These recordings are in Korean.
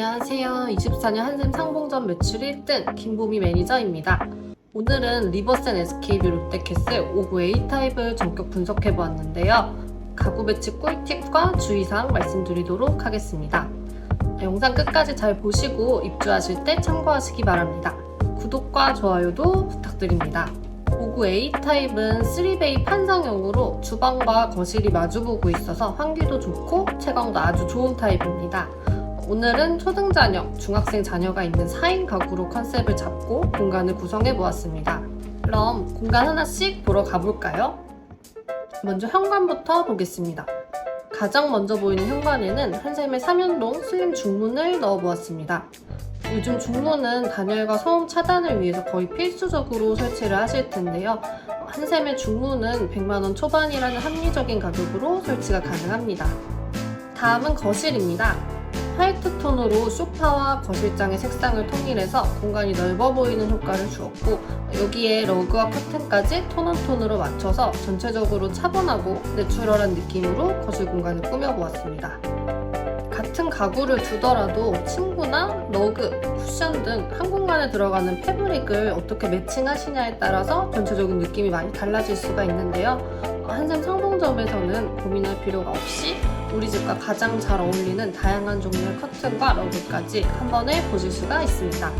안녕하세요. 24년 한샘 상봉전 매출 1등 김보미 매니저입니다. 오늘은 리버센 SKB 롯데캐슬 59A 타입을 전격 분석해 보았는데요. 가구 배치 꿀팁과 주의사항 말씀드리도록 하겠습니다. 영상 끝까지 잘 보시고 입주하실 때 참고하시기 바랍니다. 구독과 좋아요도 부탁드립니다. 59A 타입은 3베이 판상형으로 주방과 거실이 마주보고 있어서 환기도 좋고 채광도 아주 좋은 타입입니다. 오늘은 초등 자녀, 중학생 자녀가 있는 4인 가구로 컨셉을 잡고 공간을 구성해 보았습니다. 그럼 공간 하나씩 보러 가볼까요? 먼저 현관부터 보겠습니다. 가장 먼저 보이는 현관에는 한샘의 3연동 슬림 중문을 넣어 보았습니다. 요즘 중문은 단열과 소음 차단을 위해서 거의 필수적으로 설치를 하실 텐데요. 한샘의 중문은 100만원 초반이라는 합리적인 가격으로 설치가 가능합니다. 다음은 거실입니다. 화이트 톤으로 소파와 거실장의 색상을 통일해서 공간이 넓어 보이는 효과를 주었고 여기에 러그와 커튼까지 톤온톤으로 맞춰서 전체적으로 차분하고 내추럴한 느낌으로 거실 공간을 꾸며보았습니다. 같은 가구를 두더라도 침구나 러그, 쿠션 등 한 공간에 들어가는 패브릭을 어떻게 매칭하시냐에 따라서 전체적인 느낌이 많이 달라질 수가 있는데요. 한샘 상봉점에서는 고민할 필요가 없이 우리 집과 가장 잘 어울리는 다양한 종류의 커튼과 러그까지 한 번에 보실 수가 있습니다.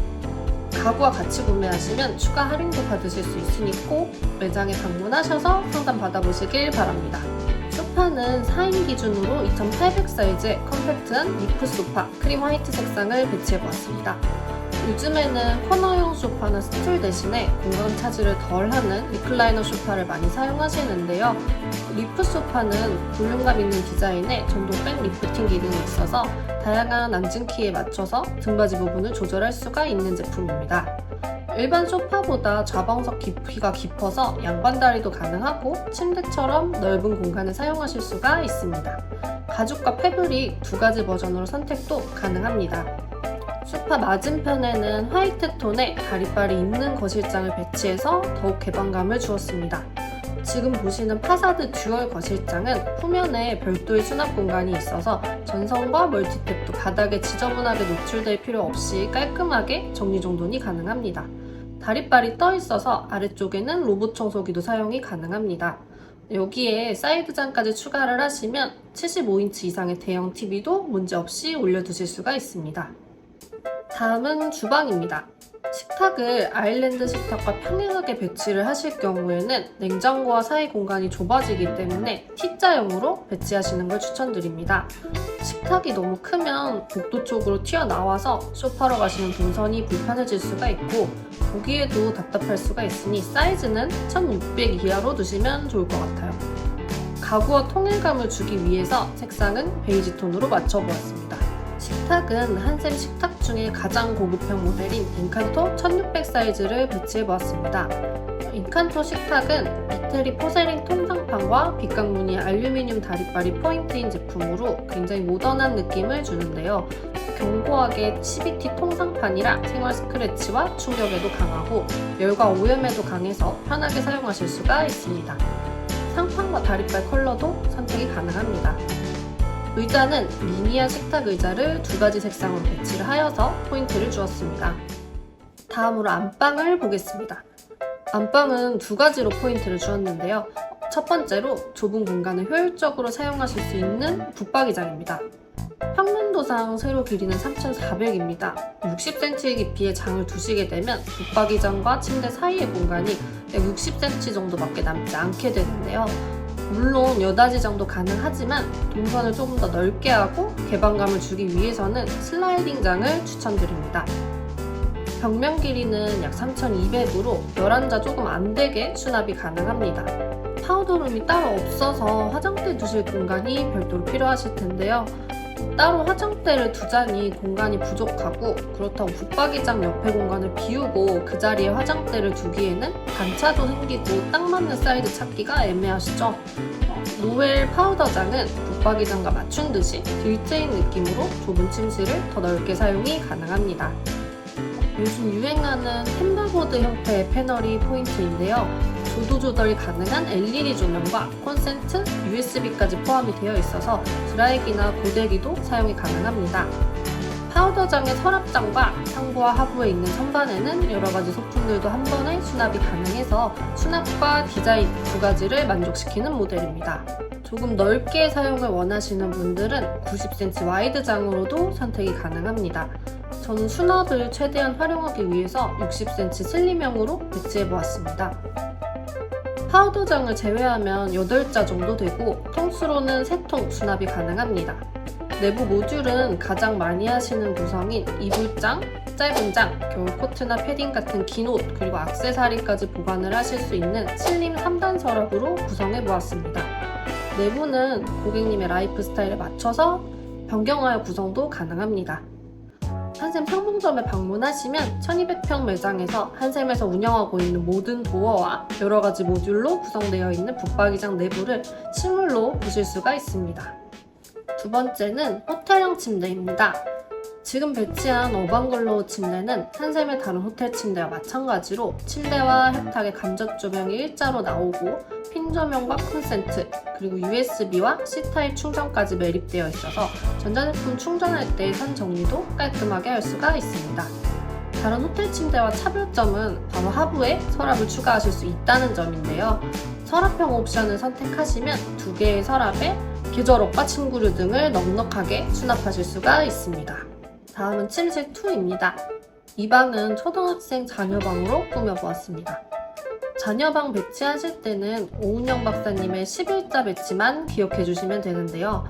가구와 같이 구매하시면 추가 할인도 받으실 수 있으니 꼭 매장에 방문하셔서 상담 받아보시길 바랍니다. 소파는 4인 기준으로 2800 사이즈의 컴팩트한 리프 소파 크림 화이트 색상을 배치해보았습니다. 요즘에는 코너형 소파나 스툴 대신에 공간 차지를 덜 하는 리클라이너 소파를 많이 사용하시는데요. 리프 소파는 볼륨감 있는 디자인에 전동 백 리프팅 기능이 있어서 다양한 앉은 키에 맞춰서 등받이 부분을 조절할 수가 있는 제품입니다. 일반 소파보다 좌방석 깊이가 깊어서 양반다리도 가능하고 침대처럼 넓은 공간을 사용하실 수가 있습니다. 가죽과 패브릭 두 가지 버전으로 선택도 가능합니다. 소파 맞은편에는 화이트 톤의 다리빨이 있는 거실장을 배치해서 더욱 개방감을 주었습니다. 지금 보시는 파사드 듀얼 거실장은 후면에 별도의 수납 공간이 있어서 전선과 멀티탭도 바닥에 지저분하게 노출될 필요 없이 깔끔하게 정리정돈이 가능합니다. 다리빨이 떠 있어서 아래쪽에는 로봇 청소기도 사용이 가능합니다. 여기에 사이드장까지 추가를 하시면 75인치 이상의 대형 TV도 문제없이 올려두실 수가 있습니다. 다음은 주방입니다. 식탁을 아일랜드 식탁과 평행하게 배치를 하실 경우에는 냉장고와 사이 공간이 좁아지기 때문에 T자형으로 배치하시는 걸 추천드립니다. 식탁이 너무 크면 복도 쪽으로 튀어나와서 소파로 가시는 동선이 불편해질 수가 있고 보기에도 답답할 수가 있으니 사이즈는 1600 이하로 두시면 좋을 것 같아요. 가구와 통일감을 주기 위해서 색상은 베이지 톤으로 맞춰보았습니다. 식탁은 한샘 식탁 중에 가장 고급형 모델인 인칸토 1600 사이즈를 배치해보았습니다. 인칸토 식탁은 이태리 포세린 통상판과 빗강무늬 알루미늄 다리빨이 포인트인 제품으로 굉장히 모던한 느낌을 주는데요. 견고하게 CBT 통상판이라 생활 스크래치와 충격에도 강하고 열과 오염에도 강해서 편하게 사용하실 수가 있습니다. 상판과 다리빨 컬러도 선택이 가능합니다. 의자는 미니한 식탁 의자를 두 가지 색상으로 배치를 하여서 포인트를 주었습니다. 다음으로 안방을 보겠습니다. 안방은 두 가지로 포인트를 주었는데요. 첫 번째로 좁은 공간을 효율적으로 사용하실 수 있는 붙박이장입니다. 평면도상 세로 길이는 3,400입니다. 60cm 깊이의 장을 두시게 되면 붙박이장과 침대 사이의 공간이 약 60cm 정도밖에 남지 않게 되는데요. 물론 여닫이 정도 가능하지만 동선을 조금 더 넓게 하고 개방감을 주기 위해서는 슬라이딩 장을 추천드립니다. 벽면 길이는 약 3,200으로 11자 조금 안 되게 수납이 가능합니다. 파우더룸이 따로 없어서 화장대 두실 공간이 별도로 필요하실 텐데요. 따로 화장대를 두자니 공간이 부족하고 그렇다고 붙박이장 옆에 공간을 비우고 그 자리에 화장대를 두기에는 단차도 생기고 딱 맞는 사이즈 찾기가 애매하시죠? 어, 노엘 파우더장은 붙박이장과 맞춘 듯이 딜트인 느낌으로 좁은 침실을 더 넓게 사용이 가능합니다. 요즘 유행하는 템버보드 형태의 패널이 포인트인데요. 조도 조절이 가능한 LED 조명과 콘센트, USB까지 포함이 되어 있어서 드라이기나 고데기도 사용이 가능합니다. 파우더장의 서랍장과 상부와 하부에 있는 선반에는 여러 가지 소품들도 한 번에 수납이 가능해서 수납과 디자인 두 가지를 만족시키는 모델입니다. 조금 넓게 사용을 원하시는 분들은 90cm 와이드 장으로도 선택이 가능합니다. 저는 수납을 최대한 활용하기 위해서 60cm 슬림형으로 배치해 보았습니다. 파우더장을 제외하면 8자 정도 되고 통수로는 3통 수납이 가능합니다. 내부 모듈은 가장 많이 하시는 구성인 이불장, 짧은 장, 겨울 코트나 패딩 같은 긴 옷, 그리고 악세사리까지 보관을 하실 수 있는 슬림 3단 서랍으로 구성해 보았습니다. 내부는 고객님의 라이프 스타일에 맞춰서 변경하여 구성도 가능합니다. 한샘 상봉점에 방문하시면 1200평 매장에서 한샘에서 운영하고 있는 모든 도어와 여러 가지 모듈로 구성되어 있는 붙박이장 내부를 실물로 보실 수가 있습니다. 두 번째는 호텔형 침대입니다. 지금 배치한 어반글로우 침대는 한샘의 다른 호텔 침대와 마찬가지로 침대와 협탁의 간접 조명이 일자로 나오고 핀 조명과 콘센트 그리고 USB와 C타입 충전까지 매립되어 있어서 전자제품 충전할 때 선 정리도 깔끔하게 할 수가 있습니다. 다른 호텔 침대와 차별점은 바로 하부에 서랍을 추가하실 수 있다는 점인데요. 서랍형 옵션을 선택하시면 두 개의 서랍에 계절옷과 침구류 등을 넉넉하게 수납하실 수가 있습니다. 다음은 침실 2입니다. 이 방은 초등학생 자녀방으로 꾸며보았습니다. 자녀방 배치하실 때는 오은영 박사님의 11자 배치만 기억해 주시면 되는데요.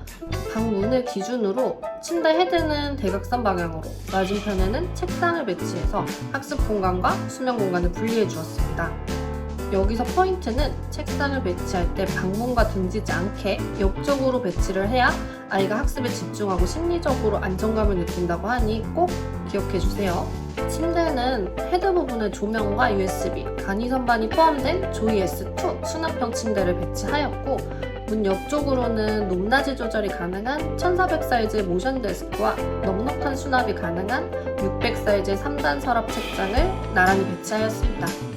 방 문을 기준으로 침대 헤드는 대각선 방향으로, 맞은편에는 책상을 배치해서 학습 공간과 수면 공간을 분리해 주었습니다. 여기서 포인트는 책상을 배치할 때 방문과 등지지 않게 옆쪽으로 배치를 해야 아이가 학습에 집중하고 심리적으로 안정감을 느낀다고 하니 꼭 기억해 주세요. 침대는 헤드 부분에 조명과 USB, 간이 선반이 포함된 조이 S2 수납형 침대를 배치하였고 문 옆쪽으로는 높낮이 조절이 가능한 1400 사이즈의 모션 데스크와 넉넉한 수납이 가능한 600 사이즈의 3단 서랍 책장을 나란히 배치하였습니다.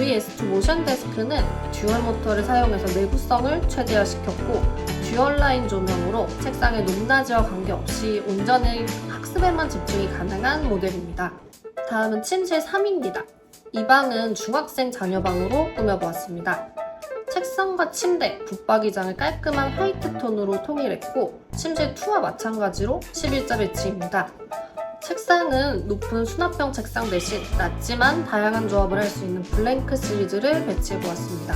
조이 S2 모션 데스크는 듀얼 모터를 사용해서 내구성을 최대화시켰고 듀얼 라인 조명으로 책상의 높낮이와 관계없이 온전히 학습에만 집중이 가능한 모델입니다. 다음은 침실 3입니다. 이 방은 중학생 자녀방으로 꾸며보았습니다. 책상과 침대, 붙박이장을 깔끔한 화이트 톤으로 통일했고 침실 2와 마찬가지로 11자 배치입니다. 책상은 높은 수납형 책상 대신 낮지만 다양한 조합을 할 수 있는 블랭크 시리즈를 배치해 보았습니다.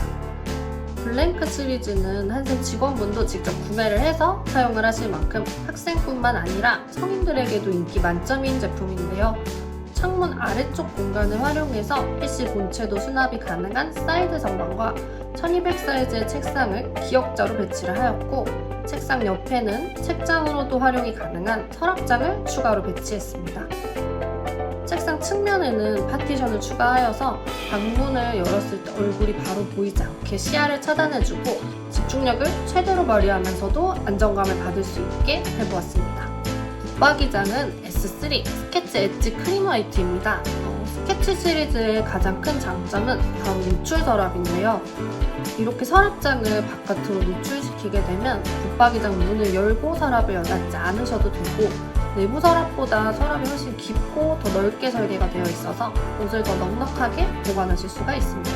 블랭크 시리즈는 한샘 직원분도 직접 구매를 해서 사용을 하실 만큼 학생뿐만 아니라 성인들에게도 인기 만점인 제품인데요. 창문 아래쪽 공간을 활용해서 PC 본체도 수납이 가능한 사이드 선반과 1200 사이즈의 책상을 기역자로 배치를 하였고 책상 옆에는 책장으로도 활용이 가능한 서랍장을 추가로 배치했습니다. 책상 측면에는 파티션을 추가하여서 방문을 열었을 때 얼굴이 바로 보이지 않게 시야를 차단해주고 집중력을 최대로 발휘하면서도 안정감을 받을 수 있게 해보았습니다. 붙박이장은 S3 스케치 엣지 화이트입니다. 어, 스케치 시리즈의 가장 큰 장점은 바로 노출 서랍인데요. 이렇게 서랍장을 바깥으로 노출시키게 되면 붙박이장 문을 열고 서랍을 여닫지 않으셔도 되고 내부 서랍보다 서랍이 훨씬 깊고 더 넓게 설계가 되어 있어서 옷을 더 넉넉하게 보관하실 수가 있습니다.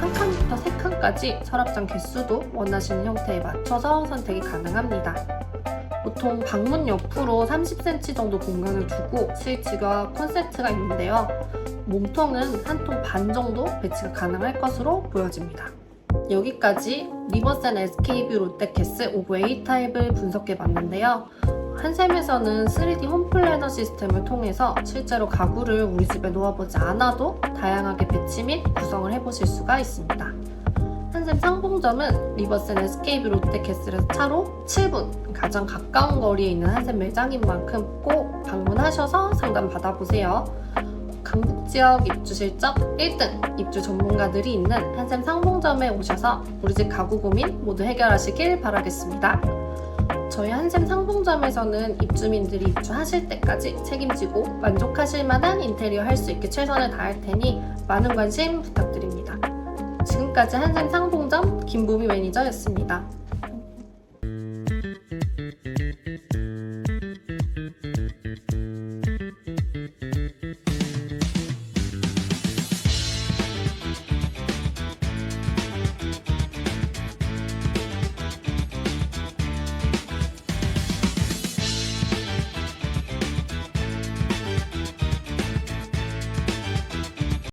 한 칸부터 세 칸까지 서랍장 개수도 원하시는 형태에 맞춰서 선택이 가능합니다. 보통 방문 옆으로 30cm 정도 공간을 두고 스위치가 콘센트가 있는데요. 몸통은 한 통 반 정도 배치가 가능할 것으로 보여집니다. 여기까지 리버센 SKB 롯데캐스 오브 A 타입을 분석해 봤는데요. 한샘에서는 3D 홈 플래너 시스템을 통해서 실제로 가구를 우리 집에 놓아보지 않아도 다양하게 배치 및 구성을 해보실 수가 있습니다. 한샘 상봉점은 리버센 SKB 롯데캐슬에서 차로 7분 가장 가까운 거리에 있는 한샘 매장인 만큼 꼭 방문하셔서 상담 받아보세요. 강북 지역 입주 실적 1등 입주 전문가들이 있는 한샘 상봉점에 오셔서 우리 집 가구 고민 모두 해결하시길 바라겠습니다. 저희 한샘 상봉점에서는 입주민들이 입주하실 때까지 책임지고 만족하실 만한 인테리어 할 수 있게 최선을 다할 테니 많은 관심 부탁드립니다. 지금 지금까지 한샘 상봉점 김보미 매니저였습니다.